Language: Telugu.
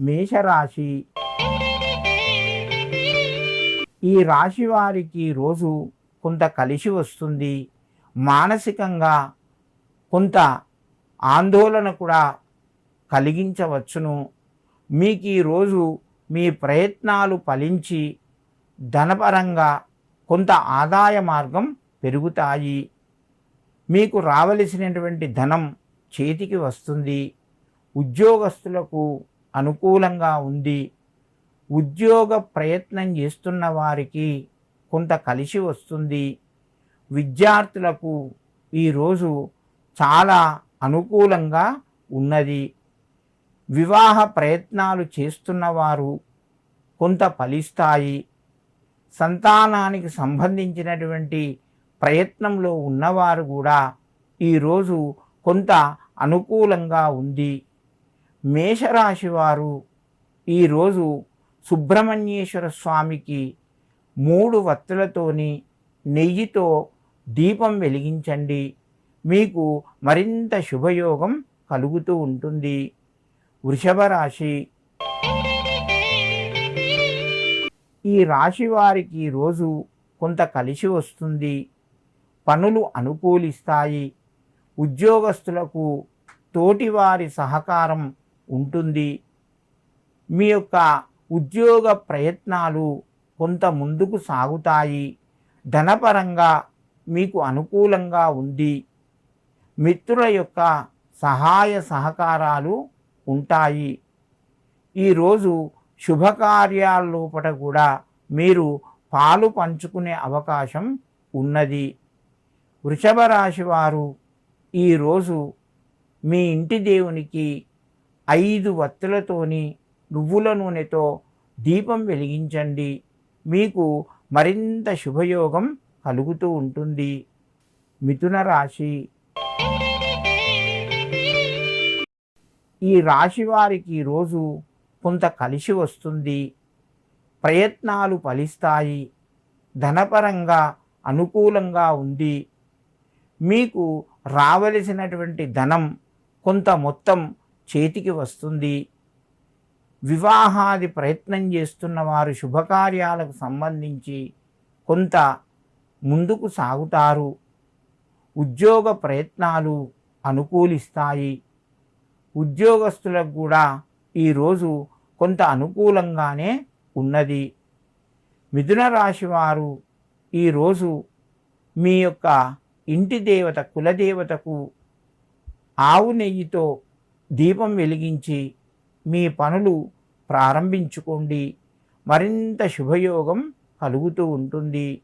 మేషరాశి. ఈ రాశి వారికి రోజు కొంత కలిసి వస్తుంది. మానసికంగా కొంత ఆందోళన కూడా కలిగించవచ్చును. మీకు ఈరోజు మీ ప్రయత్నాలు ఫలించి ధనపరంగా కొంత ఆదాయ మార్గం పెరుగుతాయి. మీకు రావలసినటువంటి ధనం చేతికి వస్తుంది. ఉద్యోగస్తులకు అనుకూలంగా ఉంది ఉద్యోగ ప్రయత్నం చేస్తున్న వారికి కొంత కలిసి వస్తుంది. విద్యార్థులకు ఈరోజు చాలా అనుకూలంగా ఉన్నది. వివాహ ప్రయత్నాలు చేస్తున్నవారు కొంత ఫలిస్తాయి. సంతానానికి సంబంధించినటువంటి ప్రయత్నంలో ఉన్నవారు కూడా ఈరోజు కొంత అనుకూలంగా ఉంది. మేషరాశి వారు ఈరోజు సుబ్రహ్మణ్యేశ్వర స్వామికి మూడు వత్తులతోని నెయ్యితో దీపం వెలిగించండి. మీకు మరింత శుభయోగం కలుగుతూ ఉంటుంది. వృషభ రాశి. ఈ రాశి వారికి రోజు కొంత కలిసి వస్తుంది. పనులు అనుకూలిస్తాయి. ఉద్యోగస్తులకు తోటివారి సహకారం ఉంటుంది. మీ యొక్క ఉద్యోగ ప్రయత్నాలు కొంత ముందుకు సాగుతాయి. ధనపరంగా మీకు అనుకూలంగా ఉంది. మిత్రుల యొక్క సహాయ సహకారాలు ఉంటాయి. ఈరోజు శుభకార్యాలోపట కూడా మీరు పాలు పంచుకునే అవకాశం ఉన్నది. వృషభ రాశి వారు ఈరోజు మీ ఇంటి దేవునికి ఐదు వత్తులతోని నువ్వుల నూనెతో దీపం వెలిగించండి. మీకు మరింత శుభయోగం కలుగుతూ ఉంటుంది. మిథున రాశి. ఈ రాశి వారికి రోజు కొంత కలిసి వస్తుంది. ప్రయత్నాలు ఫలిస్తాయి. ధనపరంగా అనుకూలంగా ఉంది. మీకు రావలసినటువంటి ధనం కొంత మొత్తం చేతికి వస్తుంది. వివాహాది ప్రయత్నం చేస్తున్న వారు శుభకార్యాలకు సంబంధించి కొంత ముందుకు సాగుతారు. ఉద్యోగ ప్రయత్నాలు అనుకూలిస్తాయి. ఉద్యోగస్తులకు కూడా ఈరోజు కొంత అనుకూలంగానే ఉన్నది. మిథున రాశి వారు ఈరోజు మీ యొక్క ఇంటి దేవత కులదేవతకు ఆవు నెయ్యితో దీపం వెలిగించి మీ పనులు ప్రారంభించుకోండి. మరింత శుభయోగం కలుగుతూ ఉంటుంది.